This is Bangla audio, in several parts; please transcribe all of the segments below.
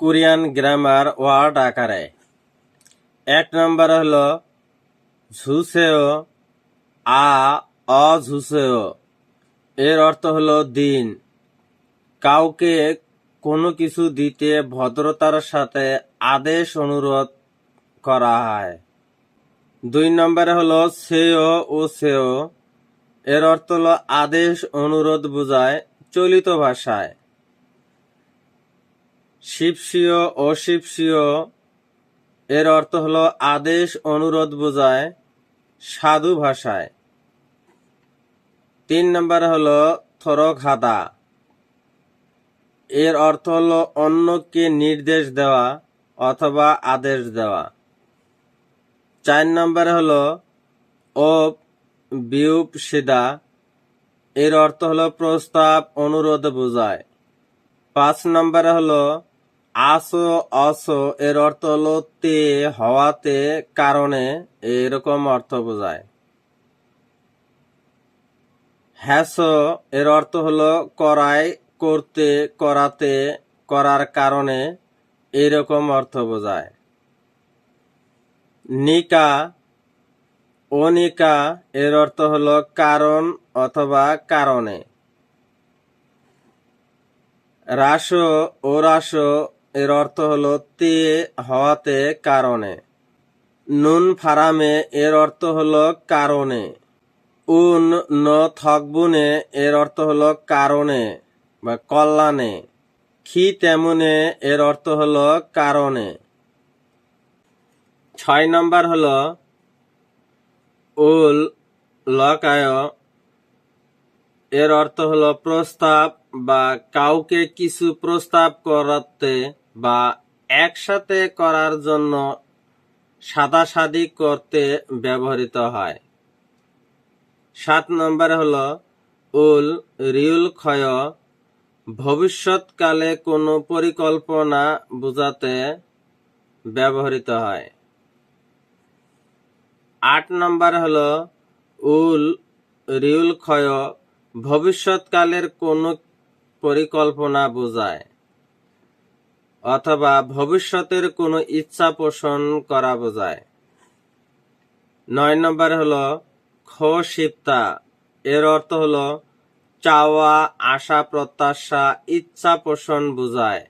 কোরিয়ান গ্রামার ওয়ার্ড আকারে। এক নম্বর হলো ঝুসেও আ অঝুসেও এর অর্থ হলো দিন। কাউকে কোনো কিছু দিতে ভদ্রতার সাথে আদেশ অনুরোধ করা হয়। দুই নম্বরে হলো, সেও ও সেও। এর অর্থ হলো, আদেশ অনুরোধ বোঝায় চলিত ভাষায়। শিবসীয় ও শিবসীয় এর অর্থ হল আদেশ, অনুরোধ বোঝায়, সাধু ভাষায়। তিন নম্বর হলো থরখাদা এর অর্থ হল অন্যকে নির্দেশ দেওয়া অথবা আদেশ দেওয়া। চার নম্বর হল ও বিউপ সিদা। এর অর্থ হল প্রস্তাব, অনুরোধ বোঝায়। পাঁচ নম্বর হলো আসো অসো এর অর্থ হলো তে, হওয়াতে কারণে, এরকম অর্থ বোঝায়। হ্যাসো, এর অর্থ হলো করায়, করতে, করাতে, করার কারণে, এরকম অর্থ বোঝায়। নিকা, অনিকা, এর অর্থ হলো কারণ অথবা কারণে। রাস ও রাস এর অর্থ হলো তে হওয়াতে কারণে। নুন ফারামে এর অর্থ হলো কারণে। উন ন থকবুনে এর অর্থ হলো কারণে বা কল্যাণে। খি তেমনে এর অর্থ হলো কারণে। ছয় নম্বর হলো উল লকায় এর অর্থ হলো প্রস্তাব বা কাউকে কিছু প্রস্তাব করাতে বা একসাথে করার জন্য সাদাসাদি করতে ব্যবহৃত হয়। সাত নম্বরে হল, উল রিউল ক্ষয়, ভবিষ্যৎকালে কোনো পরিকল্পনা বোঝাতে ব্যবহৃত হয়। আট নম্বর হল, উল রিউল ক্ষয়, ভবিষ্যৎকালের কোনো পরিকল্পনা বোঝায়। অথবা ভবিষ্যতের কোনো ইচ্ছা পোষণ করা বোঝায়। নয় নম্বর হলো ক্ষিপ্তা এর অর্থ হলো চাওয়া, আশা, প্রত্যাশা, ইচ্ছা পোষণ বোঝায়।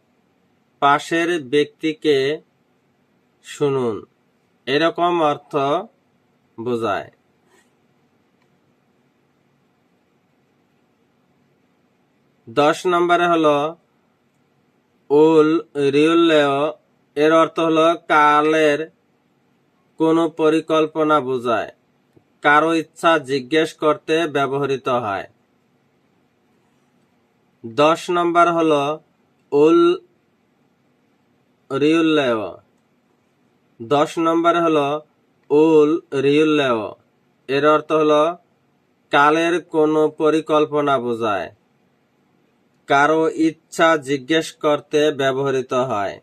পাশের ব্যক্তিকে শুনুন। এরকম অর্থ বোঝায়। দশ নম্বরে হলো উল রিউল্লেও এর অর্থ হলো কালের কোনো পরিকল্পনা বোঝায়, কারও ইচ্ছা জিজ্ঞেস করতে ব্যবহৃত হয়। দশ নম্বর হল উল রিউল্লেও দশ নম্বর হল উল রিউল্লেও এর অর্থ হলো কালের কোনো পরিকল্পনা বোঝায়। কারও ইচ্ছা জিজ্ঞেস করতে ব্যবহৃত হয়।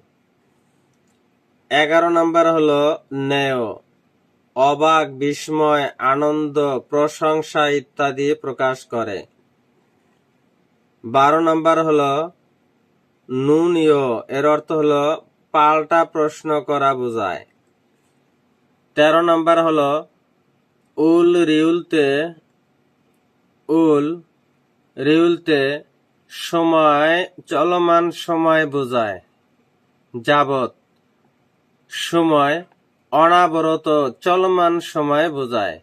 এগারো নম্বর হলো নেয় অবাক, বিস্ময়, আনন্দ, প্রশংসা ইত্যাদি প্রকাশ করে। বারো নম্বর হলো নুনিয় এর অর্থ হলো পাল্টা প্রশ্ন করা বোঝায়। তেরো নম্বর হলো উল রিউলতে উল রিউলতে সময়, চলমান সময় বোঝায়। যাবত সময়, অনাবরত চলমান সময় বোঝায়।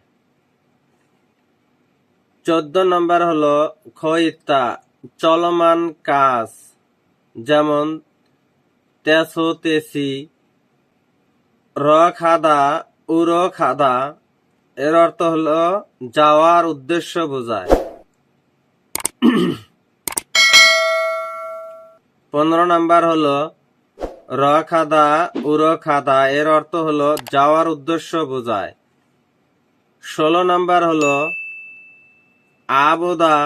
চোদ্দ নম্বর হলো খইতা চলমান কাজ। যেমন তেসো তেসি র খাদা উর খাদা এর অর্থ হলো যাওয়ার উদ্দেশ্য বোঝায়। পনেরো নাম্বার হলো র খাদা উর খাদা, এর অর্থ হলো যাওয়ার উদ্দেশ্য বোঝায়। ষোলো নাম্বার হলো আবুদা,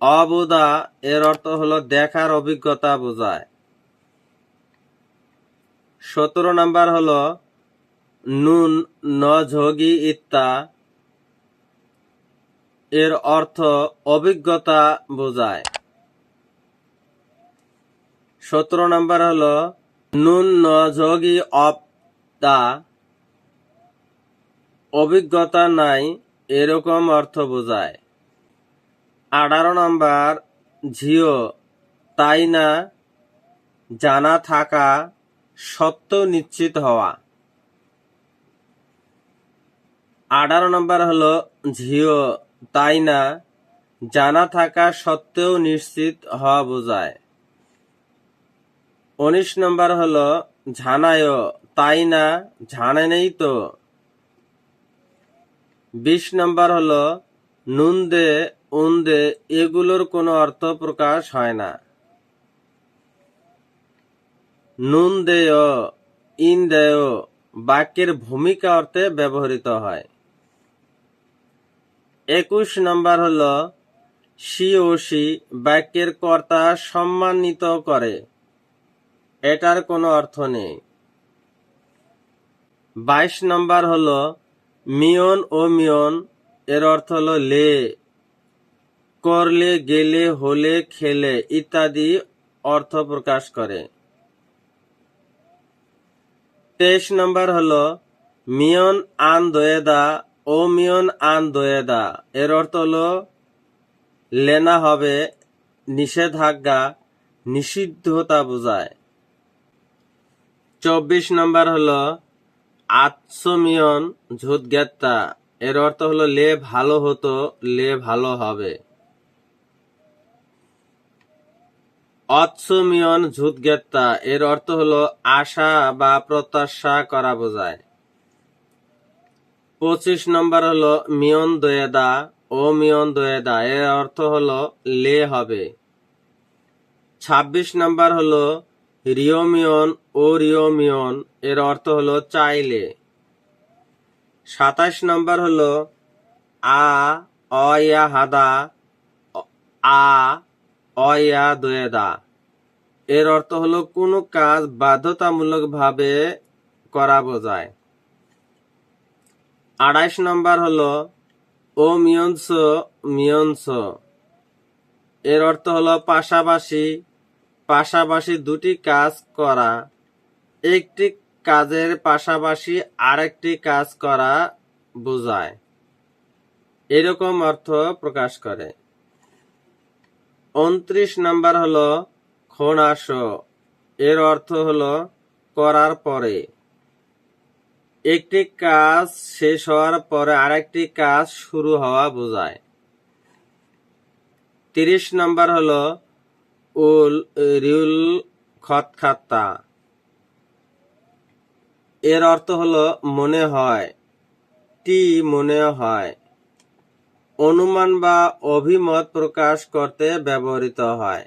অবুদা, এর অর্থ হলো দেখার অভিজ্ঞতা বোঝায়। সতেরো নাম্বার হলো নুন, ন, ঝগি, ইত্তা, এর অর্থ অভিজ্ঞতা বোঝায়। সতেরো নম্বর হলো, নুন যোগী অব দা অভিজ্ঞতা নাই, এরকম অর্থ বোঝায়। আঠারো নম্বর, ঝিও, তাই না? জানা থাকা সত্ত্বেও নিশ্চিত হওয়া। আঠারো নম্বর হলো, ঝিও, তাই না? জানা থাকা সত্ত্বেও নিশ্চিত হওয়া বোঝায়। উনিশ নম্বর হলো, ঝানায়, তাই না? ঝানে নেই তো? বিশ নম্বর হলো, নুন দে, উন দে, এগুলোর কোনো অর্থ প্রকাশ হয় না। নুন দেয়, ইন দেয়, বাক্যের ভূমিকা অর্থে ব্যবহৃত হয়। একুশ নম্বর হল, সি ও সি বাক্যের কর্তা সম্মানিত করে। এটার কোনো অর্থ নেই। বাইশ নম্বর হল, মিয়ন ও মিয়ন, এর অর্থ হলো লে, করলে, গেলে, হলে, খেলে, ইত্যাদি অর্থ প্রকাশ করে। তেইশ নম্বর হল, মিয়ন আন দোয়েদা ও মিয়ন আন দোয়েদা, এর অর্থ হলো লেনা হবে, নিষেধাজ্ঞা, নিষিদ্ধতা বোঝায়। চব্বিশ নম্বর হলো আত্মমিয়ন ঝুতগেত্তা এর অর্থ হলো লে ভালো হতো, লে ভালো হবে। অৎসমিয়ন ঝুতগেত্তা এর অর্থ হলো আশা বা প্রত্যাশা করা বোঝায়। পঁচিশ নম্বর হলো মিয়ন দোয়েদা, ও মিয়ন দোয়েদা, এর অর্থ হলো লে হবে। ছাব্বিশ নম্বর হলো রিওমিয়ন ও রিওমিয়ন এর অর্থ হলো চাইলে। সাতাশ নম্বর হলো আ অয়া হাদা আ অয়া দোয়েদা এর অর্থ হলো কোনো কাজ বাধ্যতামূলকভাবে করা বোঝায়। আড়াইশ নম্বর হলো ও মিয়ন্স মিয়ন্স। এর অর্থ হলো পাশাপাশি পাশাপাশি দুটি কাজ করা। একটি কাজের পাশাপাশি আরেকটি কাজ করা বোঝায়। এরকম অর্থ প্রকাশ করে। উনত্রিশ নাম্বার হলো খোনাস এর অর্থ হলো করার পরে। একটি কাজ শেষ হওয়ার পরে আরেকটি কাজ শুরু হওয়া বোঝায়। তিরিশ নাম্বার হলো উল, রিউল খতখাত্তা এর অর্থ হলো মনে হয়, টি মনে হয়। অনুমান বা অভিমত প্রকাশ করতে ব্যবহৃত হয়।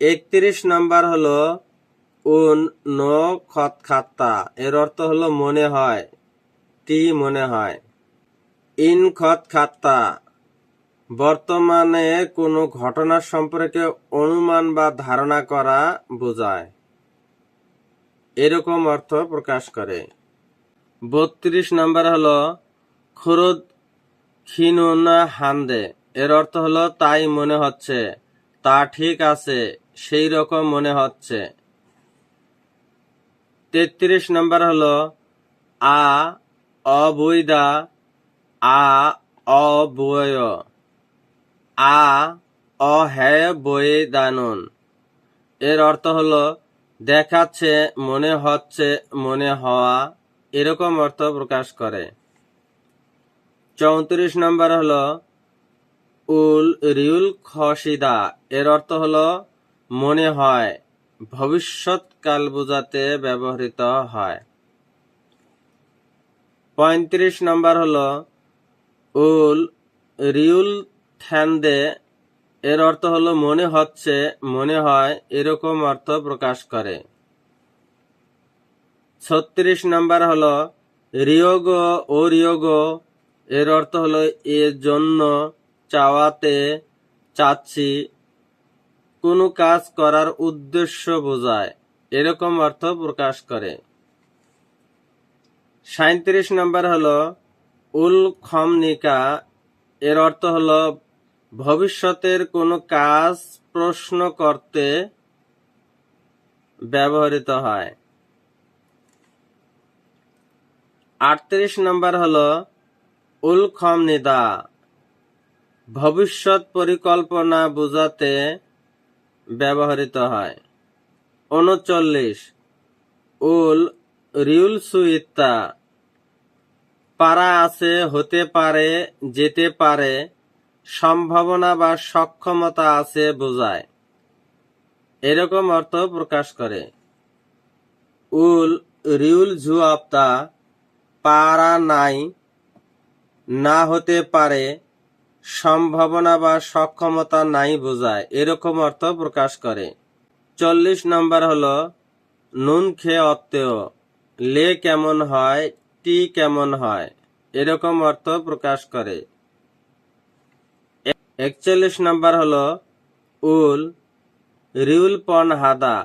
একত্রিশ নাম্বার হলো উন, ন, খত খাত্তা। এর অর্থ হলো মনে হয়, টি মনে হয়। ইন খত খাত্তা। বর্তমানে কোনো ঘটনা সম্পর্কে অনুমান বা ধারণা করা বোঝায়। এরকম অর্থ প্রকাশ করে। বত্রিশ নাম্বার হলো, খুরদ খিনুন হান্দে এর অর্থ হলো, তাই মনে হচ্ছে। তা ঠিক আছে, সেই রকম মনে হচ্ছে। তেত্রিশ নম্বর হলো, আ অবৈদা আ অবয় আ অহে বই দানুন। এর অর্থ হলো, দেখাচ্ছে, মনে হচ্ছে, মনে হওয়া, এরকম অর্থ প্রকাশ করে। চৌত্রিশ নম্বর হলো, উল, রিউল, খসিদা। এর অর্থ হলো, মনে হয় ভবিষ্যৎকাল বোঝাতে ব্যবহৃত হয়। পঁয়ত্রিশ নম্বর হলো, উল, রিউল থ্যান্দে এর অর্থ হলো মনে হচ্ছে, মনে হয়, এরকম অর্থ প্রকাশ করে। ছত্রিশ নম্বর হলো, রিয়োগ ও রিয়োগ, এর অর্থ হলো এর জন্য চাওয়াতে, চাচ্ছি, কোনো কাজ করার উদ্দেশ্য বোঝায়, এরকম অর্থ প্রকাশ করে। সাঁত্রিশ নাম্বার হলো, উল খমনিকা, এর অর্থ হলো ভবিষ্যতের কোনো কাজ প্রশ্ন করতে ব্যবহৃত হয়। আটত্রিশ নম্বর হলো উলখম নিদা ভবিষ্যৎ পরিকল্পনা বোঝাতে ব্যবহৃত হয়। উনচল্লিশ, উল রিউল সুইত্তা পারা আছে, হতে পারে, যেতে পারে সম্ভাবনা বা সক্ষমতা আছে বোঝায়। এরকম অর্থ প্রকাশ করে। উল রিউল ঝু পারা নাই, না হতে পারে, সম্ভাবনা বা সক্ষমতা নাই বোঝায়। এরকম অর্থ প্রকাশ করে। চল্লিশ নম্বর হল, নুন খেয়ে অত্যেয় লে কেমন হয়, টি কেমন হয়, এরকম অর্থ প্রকাশ করে। একচল্লিশ নম্বর হলো, উল রিউল পন হাদা।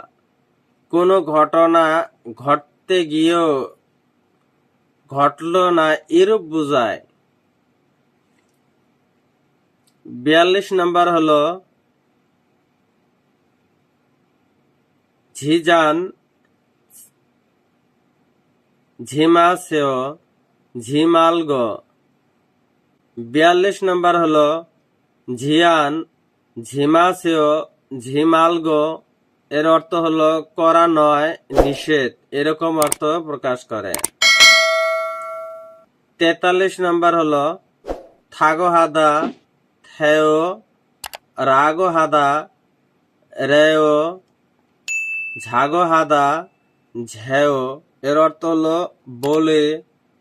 কোনো ঘটনা ঘটতে গিয়েও ঘটল না এরূপ বোঝায়। বিয়াল্লিশ নম্বর হলো ঝিজান ঝিমাসেও ঝিমালগ। বিয়াল্লিশ নম্বর হলো ঝিয়ান, ঝিমাসেও ঝিমালগ, এর অর্থ হলো করা নয়, নিষেধ। এরকম অর্থ প্রকাশ করে। তেতাল্লিশ নম্বর হলো থাগো হাদা থেও রাগো হাদা রেও ঝাগো হাদা ঝেও। এর অর্থ হলো বলে,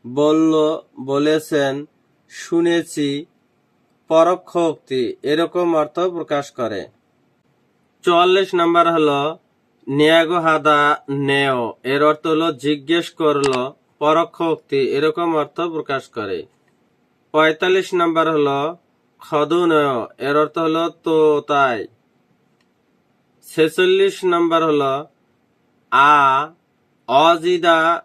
বলল, বলেছেন, শুনেছি পরোক্ষ উক্তি এরকম অর্থ প্রকাশ করে। চুয়াল্লিশ নাম্বার হলো, নিয়াগো হাদা নেও। এর অর্থ হলো, জিজ্ঞেস করল। পরোক্ষ উক্তি এরকম অর্থ প্রকাশ করে। পঁয়তাল্লিশ নাম্বার হলো, খদু নেও। এর অর্থ হলো, তো তাই। ছেচল্লিশ নাম্বার হলো, আ অজিদা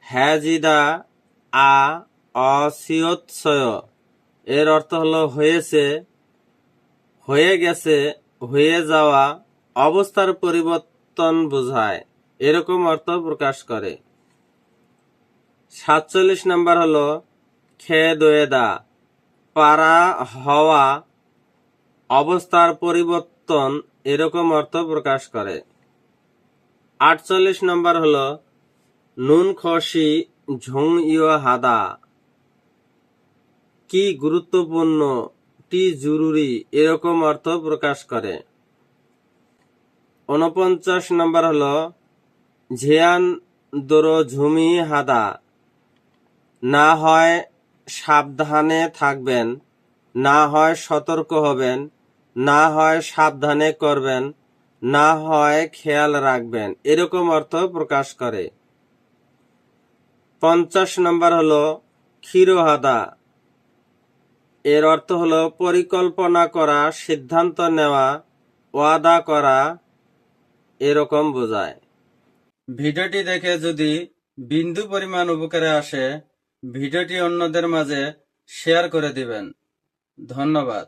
হ্যাজিদা আ অসিয়ৎসয়। এর অর্থ হলো হয়েছে, হয়ে গেছে, হয়ে যাওয়া, অবস্থার পরিবর্তন বোঝায়। এরকম অর্থ প্রকাশ করে। সাতচল্লিশ নাম্বার হলো খেয়ে দোয়েদা পারা হওয়া, অবস্থার পরিবর্তন, এরকম অর্থ প্রকাশ করে। আটচল্লিশ নম্বর হল নুন খসি ঝুং ইয় হাদা কি গুরুত্বপূর্ণ? টি জরুরি, এরকম অর্থ প্রকাশ করে। উনপঞ্চাশ নম্বর হলো, ঝিয়ান দোরো ঝুমি হাদা। না হয় সাবধানে থাকবেন, না হয় সতর্ক হবেন, না হয় সাবধানে করবেন, না হয় খেয়াল রাখবেন, এরকম অর্থ প্রকাশ করে। পঞ্চাশ নম্বর হলো, ক্ষীরহাদা। এর অর্থ হল পরিকল্পনা করা, সিদ্ধান্ত নেওয়া, ওয়াদা করা, এরকম বোঝায়। ভিডিওটি দেখে যদি বিন্দু পরিমাণ উপকারে আসে, ভিডিওটি অন্যদের মাঝে শেয়ার করে দিবেন। ধন্যবাদ।